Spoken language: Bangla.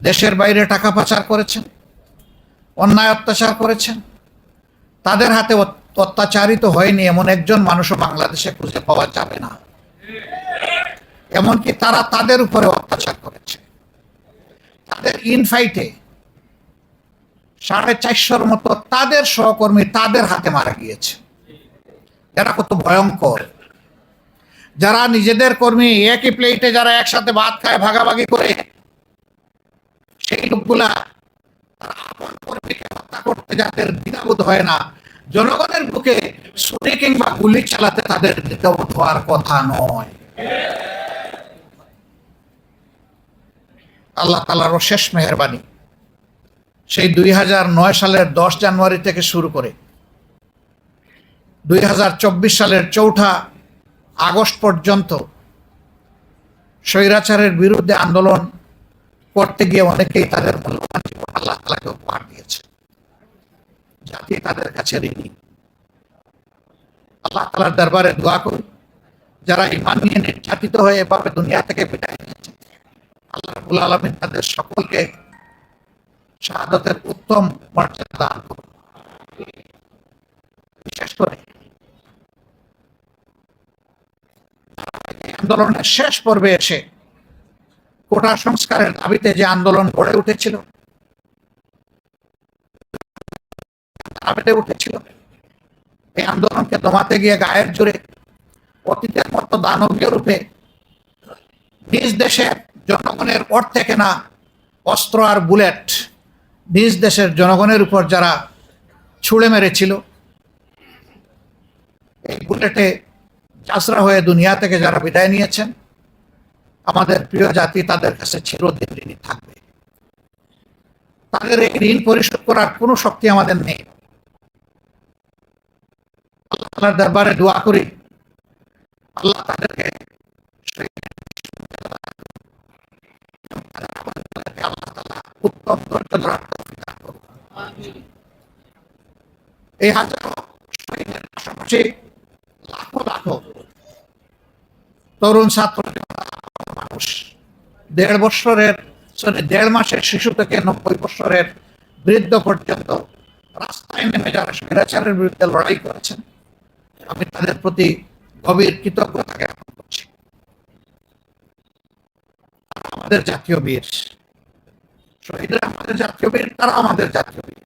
দেশের বাইরে টাকা পাচার করেছেন, অন্যায় অত্যাচার করেছেন। তাদের হাতে অত্যাচারিত হয়নি এমন একজন মানুষও বাংলাদেশে খুঁজে পাওয়া যাবে না। এমনকি তারা তাদের উপরে অত্যাচার করেছে। তাদের ইনফাইটে সাড়ে চারশোর মতো তাদের সহকর্মী তাদের হাতে মারা গিয়েছে। এরা কত ভয়ঙ্কর। যারা নিজেদের কর্মী একই প্লেটে যারা একসাথে ভাত খায়, ভাগাভাগি করে সেই লোকগুলা তারা আপন কর্মীকে হত্যা করতে যাদের দ্বিধাবোধ হয় না, জনগণের বুকে ছুরি কিংবা গুলি চালাতে তাদের দ্বিধাবোধ হওয়ার কথা নয়। আল্লাহ তালারও শেষ মেহরবানি। সেই দুই হাজার নয় সালের দশ জানুয়ারি থেকে শুরু করে দুই হাজার চব্বিশ সালের চৌঠা আগস্ট পর্যন্ত স্বৈরাচারের বিরুদ্ধে আন্দোলন করতে গিয়ে অনেকেই তাদের মূল্যবান জীবন আল্লাহ তালাকে উপহার দিয়েছে জাতি তাদের কাছে ঋণী। আল্লাহ তালার দরবারে দোয়া করি, যারা ইমান নিয়ে নির্যাতিত হয়ে এভাবে দুনিয়া থেকে বিদায় নিয়েছে, আল্লাহ রাবুল আলমিন তাদের সকলকে শাহাদতের উত্তম মর্যাদা দান করুন। বিশেষ করে আন্দোলনের শেষ পর্বে এসে কোটা সংস্কারের দাবিতে যে আন্দোলন গড়ে উঠেছিল উঠেছিল, এই আন্দোলনকে দমাতে গিয়ে গায়ের জোরে অতীতের মতো দানবীয় রূপে নিজ দেশের জনগণের অর্থে কেনা অস্ত্র আর বুলেট নিজ দেশের জনগণের উপর যারা ছুঁড়ে মেরেছিল, এই বুলেটে চাষরা হয়ে দুনিয়া থেকে যারা বিদায় নিয়েছেন আমাদের প্রিয় জাতি তাদের কাছে চিরদিন ঋণী থাকবে তাদের এই ঋণ পরিশোধ করার কোনো শক্তি আমাদের নেই আল্লাহ দরবারে দোয়া করি আল্লাহ তাদেরকে। এই হাজারো শহীদের পাশাপাশি তরুণ ছাত্র মানুষ দেড় বছরের সরি দেড় মাসের শিশু থেকে নব্বই বছরের বৃদ্ধ পর্যন্ত রাস্তায় নেমে যারা স্বৈরাচারের বিরুদ্ধে লড়াই করেছেন, আমি তাদের প্রতি গভীর কৃতজ্ঞতা জ্ঞাপন করছি। আমাদের জাতীয় বীর। শহীদরা আমাদের জাতীয় বীর, তারা আমাদের জাতীয় বীর।